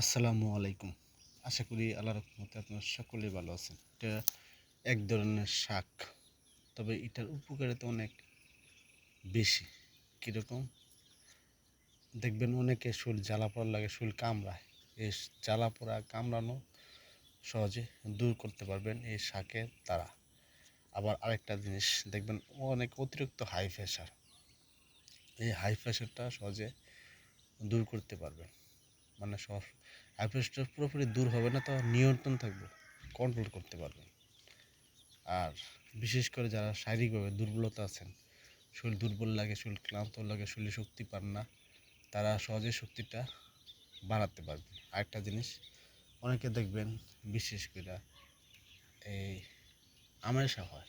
আসসালামু আলাইকুম। আশা করি আল্লাহ রহমতে আপনারা সকলেই ভালো আছেন। এটা এক ধরনের শাক, তবে এটার উপকারিতা অনেক বেশি। কীরকম? দেখবেন অনেকে শরীর জ্বালা পড়া লাগে শরীর কামড়ায়। এই জ্বালা পোড়া কামড়ানো সহজে দূর করতে পারবেন এই শাকের দ্বারা। আবার আরেকটা জিনিস, দেখবেন অনেক অতিরিক্ত হাই প্রেশার এই হাই প্রেশারটা সহজে দূর করতে পারবেন। মানে সব হাই প্রেশারটা পুরোপুরি দূর হবে না, তো নিয়ন্ত্রণ থাকবে কন্ট্রোল করতে পারবেন আর বিশেষ করে যারা শারীরিকভাবে দুর্বলতা আছেন, শরীর দুর্বল লাগে, শরীর ক্লান্ত লাগে, শরীরে শক্তি পান না, তারা সহজে শক্তিটা বাড়াতে পারবে। আরেকটা জিনিস, অনেকে দেখবেন বিশেষ করে এই আমেশা হয়,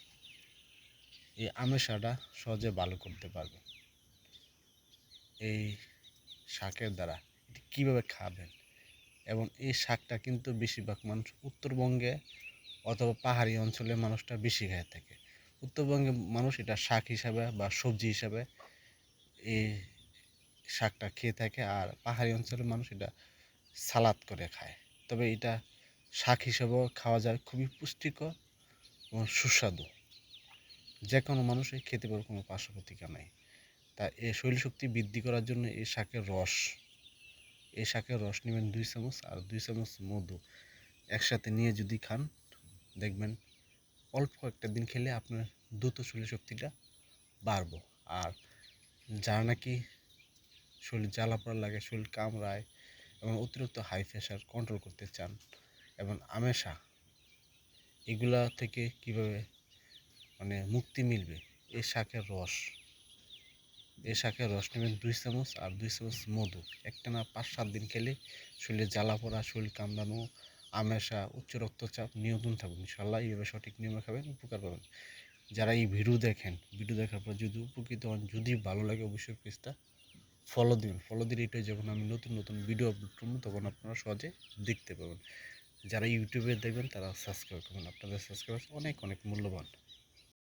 এই আমেশাটা সহজে ভালো করতে পারবে। এই শাকের দ্বারা কীভাবে খাবেন? এবং এই শাকটা কিন্তু বেশিরভাগ মানুষ উত্তরবঙ্গে অথবা পাহাড়ি অঞ্চলে মানুষটা বেশি খেয়ে থাকে। উত্তরবঙ্গে মানুষ এটা শাক হিসাবে বা সবজি হিসাবে এই শাকটা খেয়ে থাকে আর পাহাড়ি অঞ্চলের মানুষ এটা সালাদ করে খায়। তবে এটা শাক হিসাবেও খাওয়া যায়, খুবই পুষ্টিকর এবং সুস্বাদু। যে কোনো মানুষই খেতে পারে কোনো পার্শ্ব প্রতিকার নাই। তা এই শরীর শক্তি বৃদ্ধি করার জন্য এই শাকের রস এই শাকের রস নেবেন দুই চামচ আর দুই চামচ মধু একসাথে নিয়ে যদি খান, দেখবেন অল্প কয়েকটা দিন খেলে আপনার দ্রুত শরীর শক্তিটা বাড়বো। আর যারা নাকি শরীর জ্বালা পড়া লাগে, শরীর কামড়ায় এবং অতিরিক্ত হাই প্রেশার কন্ট্রোল করতে চান এবং আমেশা, এগুলা থেকে কীভাবে মানে মুক্তি মিলবে? এই শাকের রস এই শাকের রস নেবেন দুই চামচ আর দুই চামচ মধু। একটা না পাঁচ সাত দিন খেলে শরীরে জ্বালা পড়া, শরীর কামড়ানো, আমেশা, উচ্চ রক্তচাপ নিয়ন্ত্রণ থাকবে ইনশাল্লাহ। এইভাবে সঠিক নিয়মে খাবেন, উপকার পাবেন। যারা এই ভিডিও দেখেন, ভিডিও দেখার পর যদি উপকৃত হন, যদি ভালো লাগে অবশ্যই পেজটা ফলো দিবেন। ফলো দিলে এটাই যখন আমি নতুন নতুন ভিডিও আপলোড করব, তখন আপনারা সহজে দেখতে পাবেন। যারা ইউটিউবে দেখবেন, তারা সাবস্ক্রাইব করবেন। আপনাদের সাবস্ক্রাইব অনেক অনেক মূল্যবান।